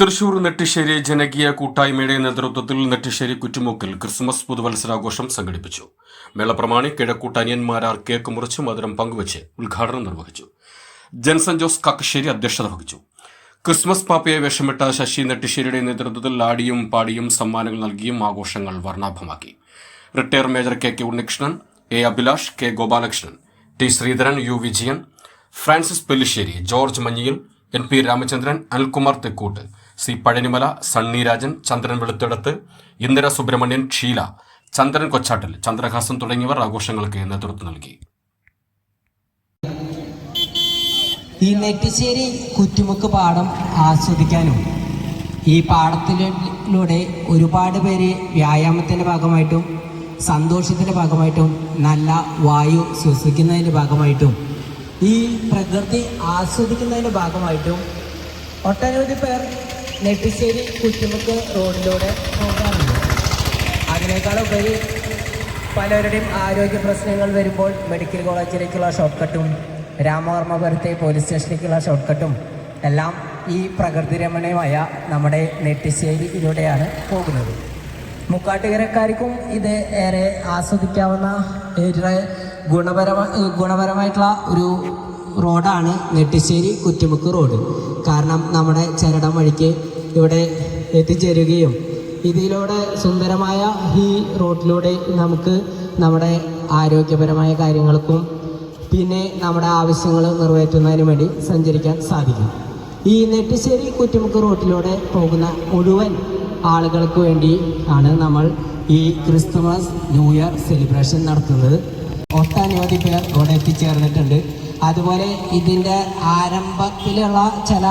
തൃശൂർ നെട്ടിശ്ശേരി ജനകീയ കൂട്ടായ്മയുടെ നേതൃത്വത്തിൽ നെട്ടിശ്ശേരി കുറ്റുമുക്കിൽ ക്രിസ്മസ് പുതുവത്സരാഘോഷം സംഘടിപ്പിച്ചു. മേളപ്രമാണി പ്രമാണി കിഴക്കൂട്ട് അനിയന്മാരാർ കേക്ക് മുറിച്ച് മധുരം പങ്കുവച്ച് ഉദ്ഘാടനം നിർവഹിച്ചു. ജൻസൺ ജോസ് കാക്കശ്ശേരി അധ്യക്ഷത വഹിച്ചു. ക്രിസ്മസ് പാപ്പയെ വേഷമിട്ട ശശി നെട്ടിശ്ശേരിയുടെ നേതൃത്വത്തിൽ ലാടിയും പാടിയും സമ്മാനങ്ങൾ നൽകിയും ആഘോഷങ്ങൾ വർണാഭമാക്കി. Retire major K K Unnikrishnan A Abhilash K Gopalakrishnan T Sreedharan U Vijayan Francis Pellissery George Manjiyil N P Ramachandran Anilkumar Thekkoot C Pazhanimala Sunny Rajan Chandran Veluthedath Indira Subramanian Sheela Chandran Kochattil Chandrahasan തുടങ്ങിയവർ ആഘോഷങ്ങൾക്ക് നേതൃത്വം നൽകി. ഈ നെറ്റിശ്ശേരി കുറ്റുമുക്ക് പാടം ആസ്വദിക്കാനും ഈ പാടത്തിലൂടെ ഒരുപാട് പേര് വ്യായാമത്തിന്റെ ഭാഗമായിട്ടും സന്തോഷത്തിന്റെ ഭാഗമായിട്ടും നല്ല വായു ശ്വസിക്കുന്നതിന്റെ ഭാഗമായിട്ടും ഈ പ്രകൃതി ആസ്വദിക്കുന്നതിന്റെ ഭാഗമായിട്ടും ഒട്ടനവധി പേർ നെറ്റിശ്ശേരി കുറ്റുമുക്ക് റോഡിലൂടെ പോകാറുണ്ട്. അതിനേക്കാളുപരി പലരുടെയും ആരോഗ്യ പ്രശ്നങ്ങൾ വരുമ്പോൾ മെഡിക്കൽ കോളേജിലേക്കുള്ള ഷോർട്ട് കട്ടും രാമവർമ്മപുരത്തെ പോലീസ് സ്റ്റേഷനിലേക്കുള്ള ഷോർട്ട് കട്ടും എല്ലാം ഈ പ്രകൃതിരമണീയമായ നമ്മുടെ നെട്ടിശ്ശേരിയിലൂടെയാണ് പോകുന്നത്. മുക്കാട്ടുകരക്കാർക്കും ഇത് ഏറെ ആസ്വദിക്കാവുന്ന ഏറെ ഗുണപരമ ഗുണപരമായിട്ടുള്ള ഒരു റോഡാണ് നെട്ടിശ്ശേരി കുറ്റുമുക്ക് റോഡ്. കാരണം നമ്മുടെ ചരടം വഴിക്ക് ഇവിടെ എത്തിച്ചേരുകയും ഇതിലൂടെ സുന്ദരമായ ഈ റോഡിലൂടെ നമുക്ക് നമ്മുടെ ആരോഗ്യപരമായ കാര്യങ്ങൾക്കും പിന്നെ നമ്മുടെ ആവശ്യങ്ങൾ നിറവേറ്റുന്നതിനു വേണ്ടി സഞ്ചരിക്കാൻ സാധിക്കും. ഈ നെട്ടിശ്ശേരി കുറ്റുമുക്ക് റോഡിലൂടെ പോകുന്ന മുഴുവൻ ആളുകൾക്ക് വേണ്ടി ആണ് നമ്മൾ ഈ ക്രിസ്തുമസ് ന്യൂ ഇയർ സെലിബ്രേഷൻ നടത്തുന്നത്. ഒട്ടനവധി പേർ ഇവിടെ എത്തിച്ചേർന്നിട്ടുണ്ട്. അതുപോലെ ഇതിന്റെ ആരംഭത്തിലുള്ള ചില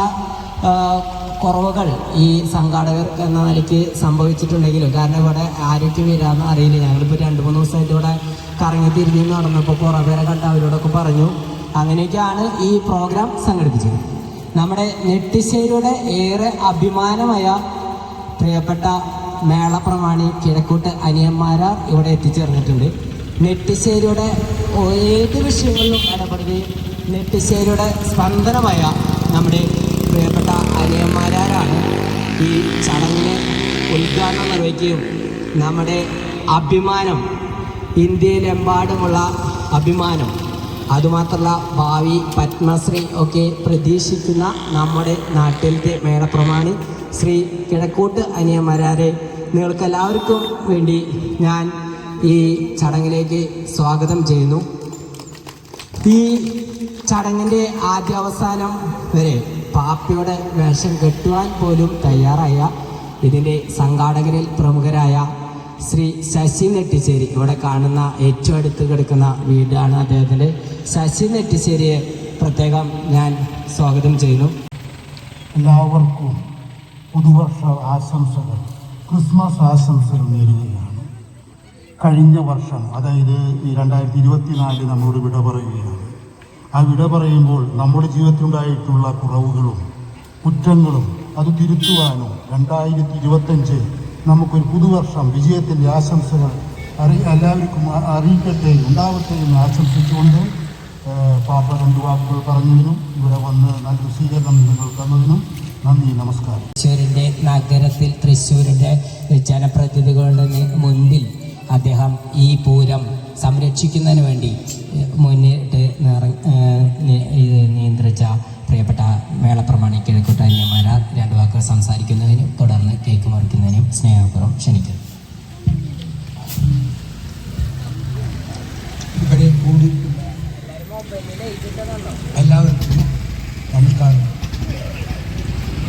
കുറവുകൾ ഈ സംഘാടകർ എന്ന നിലയ്ക്ക് സംഭവിച്ചിട്ടുണ്ടെങ്കിലും കാരണം ഇവിടെ ആരൊക്കെ വരാമെന്ന് അറിയില്ല. ഞങ്ങളിപ്പോൾ രണ്ട് മൂന്ന് ദിവസമായിട്ട് ഇവിടെ കറങ്ങി തിരിഞ്ഞ് നടന്നപ്പോൾ കുറേ പേരെ കണ്ട് അവരോടൊക്കെ പറഞ്ഞു. അങ്ങനെയൊക്കെയാണ് ഈ പ്രോഗ്രാം സംഘടിപ്പിച്ചത്. നമ്മുടെ നെട്ടിശ്ശേരിയുടെ ഏറെ അഭിമാനമായ പ്രിയപ്പെട്ട മേളപ്രമാണി കിഴക്കൂട്ട് അനിയന്മാരാർ ഇവിടെ എത്തിച്ചേർന്നിട്ടുണ്ട്. നെട്ടിശ്ശേരിയുടെ ഏത് വിഷയങ്ങളിലും ഇടപെടുകയും നെട്ടിശ്ശേരിയുടെ സ്പന്ദനമായ നമ്മുടെ പ്രിയപ്പെട്ട അനിയന്മാരാരാണ് ഈ ചടങ്ങിന് ഉദ്ഘാടനം നിർവഹിക്കുകയും നമ്മുടെ അഭിമാനം ഇന്ത്യയിലെമ്പാടുമുള്ള അഭിമാനം അതുമാത്രമല്ല ഭാവി പത്മശ്രീ ഒക്കെ പ്രതീക്ഷിക്കുന്ന നമ്മുടെ നാട്ടിലത്തെ മേളപ്രമാണി ശ്രീ കിഴക്കോട്ട് അനിയന്മാരാരെ നിങ്ങൾക്കെല്ലാവർക്കും വേണ്ടി ഞാൻ ഈ ചടങ്ങിലേക്ക് സ്വാഗതം ചെയ്യുന്നു. ഈ ചടങ്ങിന്റെ ആദ്യാവസാനം വരെ പാപ്പയുടെ വേഷം കെട്ടുവാൻ പോലും തയ്യാറായ ഇതിന്റെ സംഘാടകരിൽ പ്രമുഖരായ ശ്രീ ശശി നെട്ടിശ്ശേരി ഇവിടെ കാണുന്ന ഏറ്റവും അടുത്ത് കിടക്കുന്ന വീടാണ് അദ്ദേഹത്തിന്റെ ശശി നെട്ടിശ്ശേരിയെ പ്രത്യേകം ഞാൻ സ്വാഗതം ചെയ്യുന്നു. എല്ലാവർക്കും പുതുവർഷ ആശംസകൾ ക്രിസ്മസ് ആശംസകൾ നേരുകയാണ്. കഴിഞ്ഞ വർഷം അതായത് ഈ രണ്ടായിരത്തി ഇരുപത്തിനാലിൽ നമ്മളോട് വിട പറയുകയാണ്. ആ വിട പറയുമ്പോൾ നമ്മുടെ ജീവിതത്തിലുണ്ടായിട്ടുള്ള കുറവുകളും കുറ്റങ്ങളും അത് തിരുത്തുവാനും രണ്ടായിരത്തി ഇരുപത്തഞ്ച് നമുക്കൊരു പുതുവർഷം വിജയത്തിന്റെ ആശംസകൾ അറി എല്ലാവർക്കും അറിയിക്കട്ടെ ഉണ്ടാവട്ടെ എന്ന് ആശംസിച്ചുകൊണ്ട് പാപ്പ രണ്ട് വാക്കുകൾ പറഞ്ഞതിനും ഇവിടെ വന്ന് നല്ലൊരു സ്വീകരണം നിങ്ങൾ തന്നതിനും നന്ദി നമസ്കാരം. തൃശ്ശൂരിന്റെ നഗരത്തിൽ തൃശ്ശൂരിന്റെ ജനപ്രതിനിധികളുടെ മുൻപിൽ അദ്ദേഹം ഈ പൂരം സംരക്ഷിക്കുന്നതിന് വേണ്ടി മുന്നിട്ട് നിയന്ത്രിച്ച പ്രിയപ്പെട്ട മേളപ്രമാണി കിഴക്കുട്ടാന്യന്മാരാർ രണ്ട് വാക്കുകൾ സംസാരിക്കുന്നതിനും തുടർന്ന് കേക്ക് മറിക്കുന്നതിനും സ്നേഹപൂർവം ക്ഷണിക്കുന്നു. എല്ലാവർക്കും നമസ്കാരം.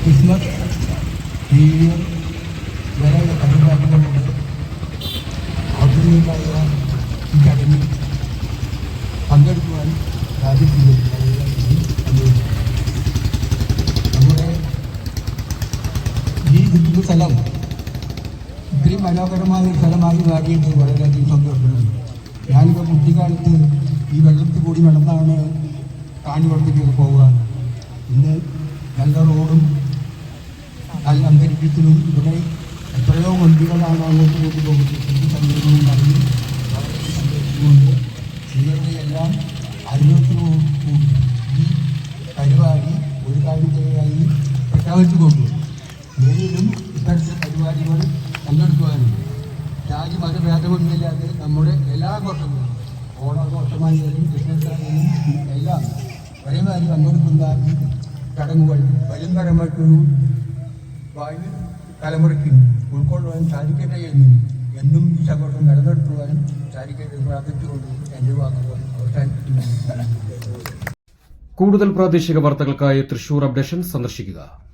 ക്രിസ്മസ് ന്യൂ ഇയർ ഔദ്യോഗികമായ ഈ ചടങ്ങിൽ പങ്കെടുക്കുവാൻ വളരെയധികം നമ്മുടെ ഈ നിൽക്കുന്ന സ്ഥലം ഇത്രയും മനോഹരമായ ഒരു സ്ഥലമായി മാറിയത് വളരെയധികം സന്തോഷപ്പെടുന്നു ഞാനിപ്പോൾ കുട്ടിക്കാലത്ത് ഈ വെള്ളത്തിൽ കൂടി നടന്നാണ് കാണിവളത്തേക്കൊക്കെ പോവുക ഇന്ന് നല്ല റോഡും നല്ല അന്തരീക്ഷത്തിലും ഇവിടെ എത്രയോ വണ്ടികളാണ് അങ്ങോട്ട് പോകുന്നത് പറഞ്ഞു വളരെ സന്തോഷമുണ്ട് നിങ്ങളുടെ എല്ലാം അനുഭവത്തിനു കൂടി ഈ പരിപാടി ഒരു കാര്യത്തിനായി പ്രഖ്യാപിച്ചുകൊണ്ടു മേലിലും ഇത്തരത്തിൽ പരിപാടികൾ പങ്കെടുക്കുവാനും ജാതി മതഭേദമൊന്നുമില്ലാതെ നമ്മുടെ എല്ലാ വർഷങ്ങളും ഓണാഘോഷമായാലും ക്രിസ്മസായാലും എല്ലാം ഒരേമാതിരി പങ്കെടുക്കുന്ന ഈ ചടങ്ങുകൾ വരും തലമുറയ്ക്കൊരു ഭാവി തലമുറയ്ക്ക് ഉൾക്കൊള്ളുവാൻ സാധിക്കട്ടെ എന്നും എന്നും സന്തോഷം നിലനിർത്തുവാനും അവസാനിപ്പിക്കുന്നു. കൂടുതൽ പ്രാദേശിക വാർത്തകൾക്കായി തൃശൂർ അപ്ഡേഷൻ സന്ദർശിക്കുക.